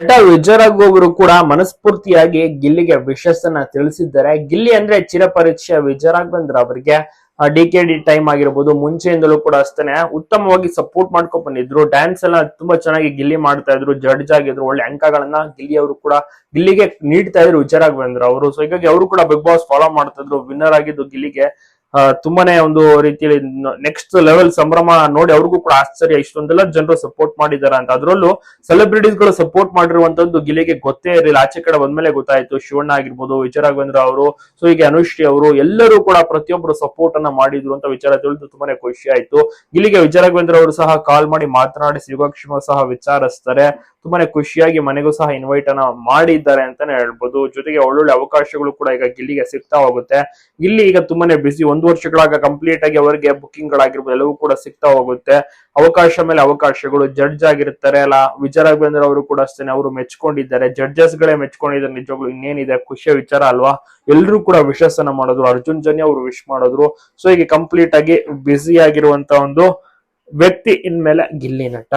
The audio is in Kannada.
ನಟ ವಿಜಯರಾಘವ್ ಕೂಡ ಮನಸ್ಫೂರ್ತಿಯಾಗಿ ಗಿಲ್ಲಿಗೆ ವಿಶಸ್ಸನ್ನ ತಿಳಿಸಿದ್ದಾರೆ. ಗಿಲ್ಲಿ ಅಂದ್ರೆ ಚಿರಪರೀಕ್ಷೆ ವಿಜಯರಾಘವೇಂದ್ರ ಅವರಿಗೆ ಡಿ ಕೆ ಡಿ ಟೈಮ್ ಆಗಿರ್ಬೋದು, ಮುಂಚೆಯಿಂದಲೂ ಕೂಡ ಅಷ್ಟೇ ಉತ್ತಮವಾಗಿ ಸಪೋರ್ಟ್ ಮಾಡ್ಕೊಂಡ್ ಬಂದಿದ್ರು. ಡ್ಯಾನ್ಸ್ ಎಲ್ಲ ತುಂಬಾ ಚೆನ್ನಾಗಿ ಗಿಲ್ಲಿ ಮಾಡ್ತಾ ಇದ್ರು. ಜಡ್ಜ್ ಆಗಿದ್ರು. ಒಳ್ಳೆ ಅಂಕಗಳನ್ನ ಗಿಲ್ಲಿ ಅವರು ಕೂಡ ಗಿಲ್ಲಿಗೆ ನೀಡ್ತಾ ಇದ್ರು ವಿಜಯರಾಘವೇಂದ್ರ ಅವರು. ಸೊ ಹೀಗಾಗಿ ಅವರು ಕೂಡ ಬಿಗ್ ಬಾಸ್ ಫಾಲೋ ಮಾಡ್ತಾ ಇದ್ರು. ವಿನ್ನರ್ ಆಗಿದ್ದು ಗಿಲ್ಲಿಗೆ. ತುಂಬಾನೇ ಒಂದು ರೀತಿಯಲ್ಲಿ ನೆಕ್ಸ್ಟ್ ಲೆವೆಲ್ ಸಂಭ್ರಮ ನೋಡಿ ಅವ್ರಿಗೂ ಕೂಡ ಆಶ್ಚರ್ಯ. ಇಷ್ಟೊಂದೆಲ್ಲ ಜನರು ಸಪೋರ್ಟ್ ಮಾಡಿದಾರ ಅಂತ. ಅದರಲ್ಲೂ ಸೆಲೆಬ್ರಿಟೀಸ್ಗಳು ಸಪೋರ್ಟ್ ಮಾಡಿರುವಂತದ್ದು ಗಿಲೆಗೆ ಗೊತ್ತೇ ಇರಲಿಲ್ಲ. ಆಚೆ ಕಡೆ ಬಂದ್ಮೇಲೆ ಗೊತ್ತಾಯ್ತು. ಶಿವಣ್ಣ ಆಗಿರ್ಬೋದು ವಿಜಯರಾಘವೇಂದ್ರ ಅವರು, ಸೊ ಹೀಗೆ ಅನುಶ್ರೀ ಅವರು ಎಲ್ಲರೂ ಕೂಡ ಪ್ರತಿಯೊಬ್ಬರು ಸಪೋರ್ಟ್ ಅನ್ನ ಮಾಡಿದ್ರು ಅಂತ ವಿಚಾರ ತಿಳಿದು ತುಂಬಾನೇ ಖುಷಿ ಆಯ್ತು. ಗಿಲಿಗೆ ವಿಜಯರಾಘವೇಂದ್ರ ಅವರು ಸಹ ಕಾಲ್ ಮಾಡಿ ಮಾತನಾಡಿ ಯೋಗಕ್ಷೇಮ ಸಹ ವಿಚಾರಿಸ್ತಾರೆ. ತುಂಬಾನೇ ಖುಷಿಯಾಗಿ ಮನೆಗೂ ಸಹ ಇನ್ವೈಟ್ ಅನ್ನ ಮಾಡಿದ್ದಾರೆ ಅಂತಾನೆ ಹೇಳ್ಬೋದು. ಜೊತೆಗೆ ಒಳ್ಳೊಳ್ಳೆ ಅವಕಾಶಗಳು ಕೂಡ ಈಗ ಗಿಲ್ಲಿಗೆ ಸಿಗ್ತಾ ಹೋಗುತ್ತೆ. ಗಿಲ್ಲಿ ಈಗ ತುಂಬಾನೇ ಬಿಸಿ ಒಂದು ವರ್ಷಗಳಾಗ ಕಂಪ್ಲೀಟ್ ಆಗಿ ಅವರಿಗೆ ಬುಕಿಂಗ್ ಗಳಾಗಿರ್ಬೋದು, ಎಲ್ಲವೂ ಕೂಡ ಸಿಗ್ತಾ ಹೋಗುತ್ತೆ. ಅವಕಾಶ ಮೇಲೆ ಅವಕಾಶಗಳು ಜಡ್ಜ್ ಆಗಿರ್ತಾರೆ ಅಲ್ಲ. ವಿಜಯರಾಘವೇಂದ್ರ ಅವರು ಕೂಡ ಅಷ್ಟೇ ಅವರು ಮೆಚ್ಕೊಂಡಿದ್ದಾರೆ. ಜಡ್ಜಸ್ ಗಳೇ ಮೆಚ್ಕೊಂಡಿದ್ದಾರೆ ನಿಜವಾಗ್ಲು ಇನ್ನೇನಿದೆ? ಖುಷಿಯ ವಿಚಾರ ಅಲ್ವಾ? ಎಲ್ಲರೂ ಕೂಡ ಅನ್ನ ಮಾಡಿದ್ರು. ಅರ್ಜುನ್ ಜನ್ಯ ಅವರು ವಿಶ್ ಮಾಡಿದ್ರು. ಸೊ ಹೀಗೆ ಕಂಪ್ಲೀಟ್ ಆಗಿ ಬ್ಯುಸಿ ಆಗಿರುವಂತ ಒಂದು ವ್ಯಕ್ತಿ ಇನ್ಮೇಲೆ ಗಿಲ್ಲಿ ನಟ.